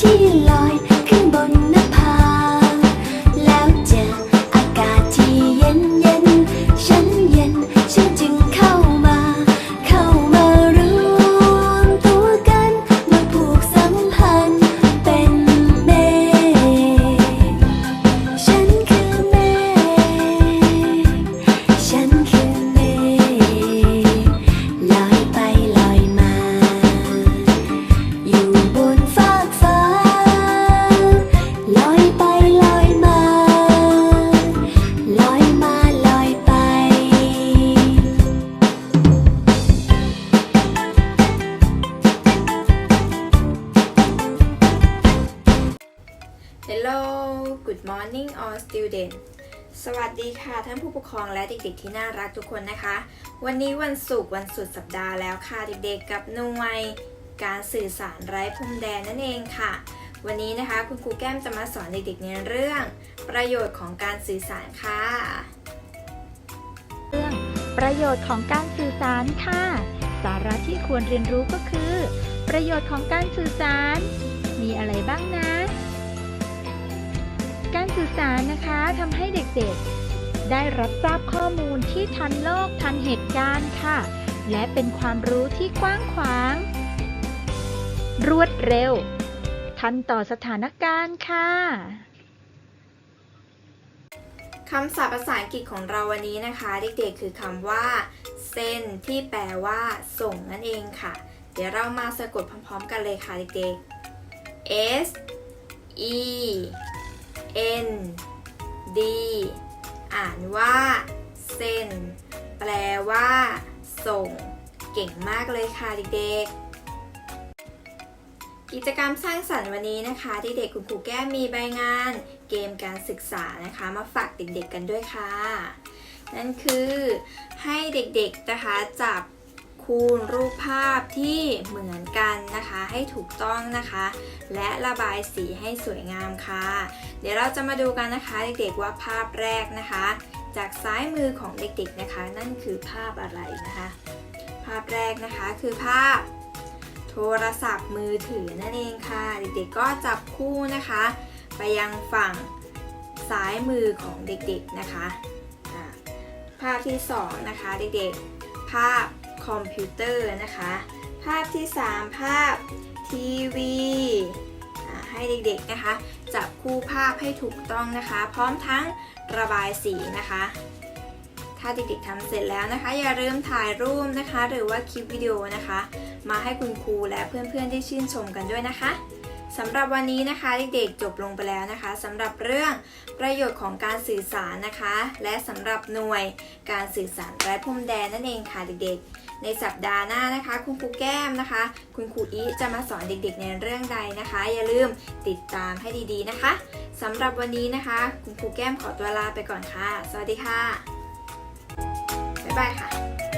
ที่ล Good morning all student สวัสดีค่ะท่านผู้ปกครองและเด็กๆที่น่ารักทุกคนนะคะ วันนี้วันศุกร์วันสุดสัปดาห์แล้วค่ะเด็กๆ กับหน่วย การสื่อสารไร้พรมแดนนั่นเองค่ะ วันนี้นะคะคุณครูแก้มจะมาสอนเด็กๆในเรื่อง ประโยชน์ของการสื่อสารค่ะ เรื่องประโยชน์ของการสื่อสารค่ะ สาระที่ควรเรียนรู้ก็คือ ประโยชน์ของการสื่อสาร มีอะไรบ้างนะ สื่อสารนะคะทำให้เด็กๆ ได้รับทราบข้อมูลที่ทันโลกทันเหตุการณ์ค่ะ และเป็นความรู้ที่กว้างขวาง รวดเร็ว ทันต่อสถานการณ์ค่ะคำศัพท์ภาษาอังกฤษของเราวันนี้นะคะ เด็กๆ คือคำว่า send ที่แปลว่า ส่งนั่นเองค่ะ เดี๋ยวเรามาสะกดพร้อมๆ กันเลยค่ะเด็กๆ S E N D อ่านว่า send แปลว่า ส่ง เก่งมากเลยค่ะเด็กๆ กิจกรรมสร้างสรรค์วันนี้นะคะที่เด็กคุณครูแก้มมีใบงาน เกมการศึกษานะคะ มาฝากเด็กๆกันด้วยค่ะ นั่นคือให้เด็กๆนะคะจับ คูณรูปภาพที่เหมือนกันนะคะ ให้ถูกต้องนะคะ และระบายสีให้สวยงามค่ะ เดี๋ยวเราจะมาดูกันนะคะเด็กๆว่าภาพแรกนะคะ จากซ้ายมือของเด็กๆนะคะ นั่นคือภาพอะไรนะคะ ภาพแรกนะคะคือภาพโทรศัพท์มือถือนั่นเองค่ะ เด็กๆก็จับคู่นะคะ ไปยังฝั่งซ้ายมือของเด็กๆนะคะ ภาพที่สองนะคะเด็กๆ ภาพ อมพิวเตอร์นะคะ ภาพที่สามภาพทีวีให้เด็กๆนะคะ จับคู่ภาพให้ถูกต้องนะคะ พร้อมทั้งระบายสีนะคะ ถ้าเด็กๆทำเสร็จแล้วนะคะ อย่าลืมถ่ายรูปนะคะ หรือว่าคลิปวิดีโอนะคะ มาให้คุณครูและเพื่อนๆได้ชื่นชมกันด้วยนะคะสำหรับวันนี้นะคะเด็กๆจบลงไปแล้วนะคะสำหรับเรื่องประโยชน์ของการสื่อสารนะคะ และสำหรับหน่วยการสื่อสารไร้พรมแดนนั่นเองค่ะเด็กๆ ในสัปดาห์หน้านะคะ คุณครูแก้มนะคะ คุณครูอีจะมาสอนเด็กๆในเรื่องใดนะคะ อย่าลืมติดตามให้ดีๆนะคะสำหรับวันนี้นะคะ คุณครูแก้มขอตัวลาไปก่อนค่ะ สวัสดีค่ะ บ๊ายบายค่ะ